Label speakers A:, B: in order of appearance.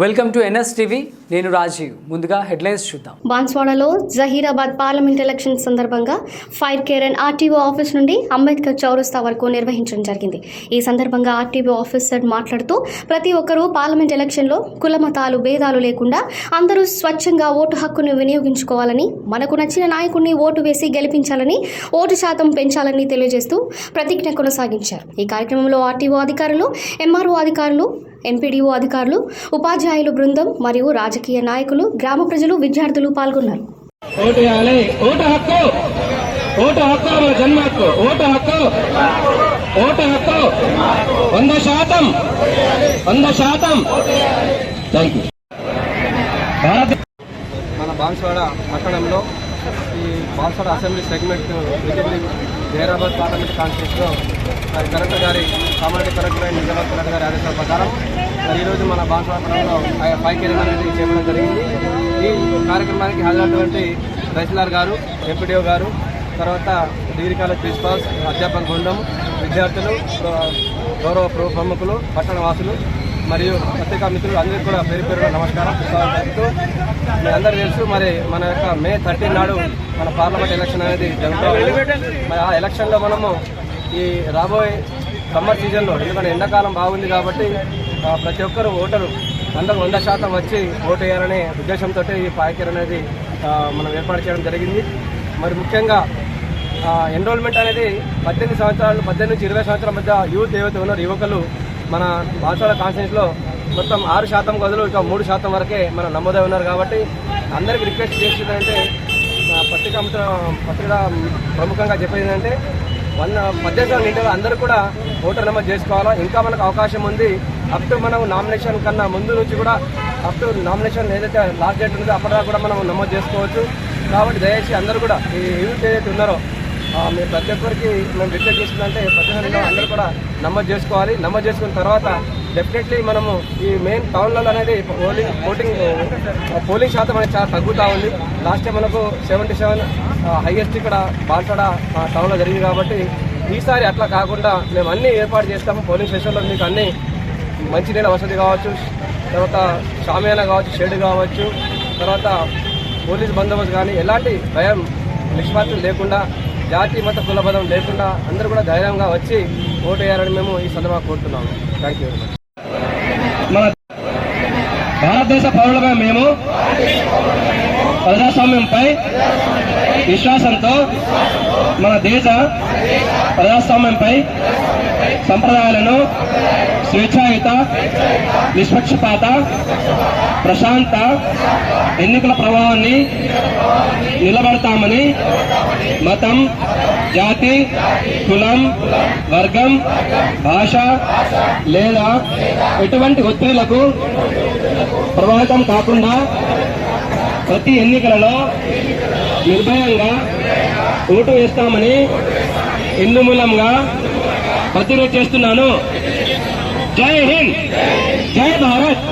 A: Welcome to NS TV. నేను రాజీవ్. ముందుగా headlines చూద్దాం.
B: బాన్స్వాడలో జహీరాబాద్ పార్లమెంట్ ఎలక్షన్ సందర్భంగా fire care and RTO office నుండి అంబేద్కర్ చౌరస్తా వరకు నిర్వహించడం జరిగింది. ఈ సందర్భంగా ఆర్టీఓ ఆఫీసర్ మాట్లాడుతూ ప్రతి ఒక్కరూ పార్లమెంట్ ఎలక్షన్లో కులమతాలు భేదాలు లేకుండా అందరూ స్వచ్ఛంగా ఓటు హక్కును వినియోగించుకోవాలని మనకు నచ్చిన నాయకుడిని ఓటు వేసి గెలిపించాలని ఓటు శాతం పెంచాలని తెలియజేస్తూ ప్రతిజ్ఞ కొనసాగించారు. ఈ కార్యక్రమంలో ఆర్టీఓ అధికారులు ఎంఆర్ఓ అధికారులు ఎంపీడీఓ అధికారులు ఉపాధ్యాయులు బృందం మరియు రాజకీయ నాయకులు గ్రామ ప్రజలు విద్యార్థులు పాల్గొన్నారు.
C: ఓటు వేయాలి. ఓటు హక్కు. ఓటు హక్కు మన వంద శాతం. వంద శాతం.
D: బాన్స్వాడ పట్టణంలో ఈ Banswada assembly segment Zaheerabad parliament కాన్స్టిట్యూన్స్లో మరి కలెక్టర్ గారి కామారెడ్డి కలెక్టర్ అయిన నిజామాబాద్ కలెక్టర్ గారి ఆదేశాల ప్రకారం మరి ఈరోజు మన బాన్స్వాడ పట్టణంలో ఫైవ్ అనేది చేపట్టడం జరిగింది. ఈ కార్యక్రమానికి హాజరైనటువంటి తహసీల్దార్ గారు ఎంపీడీఓ గారు తర్వాత డిగ్రీ కాలేజ్ ప్రిన్సిపాల్స్ అధ్యాపక బృందం విద్యార్థులు గౌరవ ప్రముఖులు పట్టణ వాసులు మరియు పత్రికా మిత్రులు అందరికీ కూడా పేరు పేరుగా నమస్కారం. స్వాగతం. మీ అందరూ తెలుసు మరి మన యొక్క మే థర్టీన్ నాడు మన పార్లమెంట్ ఎలక్షన్ అనేది జరుగుతుంది. మరి ఆ ఎలక్షన్లో మనము ఈ రాబోయే సమ్మర్ సీజన్లో ఎందుకంటే ఎండాకాలం బాగుంది కాబట్టి ప్రతి ఒక్కరు ఓటరు. అందరూ వంద శాతం వచ్చి ఓటు వేయాలనే ఉద్దేశంతో ఈ పాయకర్ అనేది మనం ఏర్పాటు చేయడం జరిగింది. మరి ముఖ్యంగా ఎన్రోల్మెంట్ అనేది పద్దెనిమిది సంవత్సరాలు పద్దెనిమిది నుంచి ఇరవై సంవత్సరాల మధ్య యూత్ ఏవైతే ఉన్నారో యువకులు మన బాన్సాల కాన్స్టిట్యూన్స్లో మొత్తం ఆరు శాతం గదులు ఇక మూడు శాతం వరకే మనం నమోదై ఉన్నారు కాబట్టి అందరికీ రిక్వెస్ట్ చేసేదంటే పత్రిక పత్రిక ప్రముఖంగా చెప్పేది ఏంటంటే వన్ పద్దెనిమిది వందల అందరూ కూడా ఓటర్ నమోదు చేసుకోవాలా? ఇంకా మనకు అవకాశం ఉంది. అప్ టు మనం నామినేషన్ కన్నా ముందు నుంచి కూడా అప్ టు నామినేషన్ ఏదైతే లాస్ట్ డేట్ ఉందో అప్పటిదాకా కూడా మనం నమోదు చేసుకోవచ్చు. కాబట్టి దయచేసి అందరూ కూడా ఈ యూత్ ఏదైతే ఉన్నారో మేము మీరు ప్రతి ఒక్కరికి మేము రిక్వెస్ట్ చేస్తుందంటే ప్రతి ఒక్కరిలో అందరూ కూడా నమోదు చేసుకోవాలి. నమోదు చేసుకున్న తర్వాత డెఫినెట్లీ మనము ఈ మెయిన్ టౌన్లలో అనేది పోలింగ్ ఓటింగ్ పోలింగ్ శాతం అనేది చాలా తగ్గుతూ ఉంది. లాస్ట్ టైం మనకు సెవెంటీ సెవెన్ హైయెస్ట్ ఇక్కడ బాన్సడ టౌన్లో జరిగింది కాబట్టి ఈసారి అట్లా కాకుండా మేము అన్నీ ఏర్పాటు చేస్తాము. పోలింగ్ స్టేషన్లో మీకు అన్నీ మంచినీళ్ళ వసతి కావచ్చు తర్వాత షామియానా కావచ్చు షెడ్ కావచ్చు తర్వాత పోలీస్ బందోబస్తు కానీ ఎలాంటి భయం నిష్పాతం లేకుండా జాతి మత కులబదం లేకుండా అందరూ కూడా ధైర్యంగా వచ్చి ఓటు వేయాలని మేము ఈ సందర్భంగా కోరుతున్నాము. థ్యాంక్ యూ
C: మన భారతదేశ పౌరులపై మేము ప్రజాస్వామ్యంపై విశ్వాసంతో మన దేశ ప్రజాస్వామ్యంపై సంప్రదాయాలను స్వేచ్ఛాయుత నిష్పక్షపాత ప్రశాంత ఎన్నికల ప్రభావాన్ని నిలబడతామని మతం జాతి కులం వర్గం భాష లేదా ఎటువంటి ఒత్తిళ్ళకు ప్రభావితం కాకుండా ప్రతి ఎన్నికలలో నిర్భయంగా ఓటు వేస్తామని ఇందు మూలంగా ప్రతిరోజు చేస్తున్నాను. జై హింద్! జై భారత్!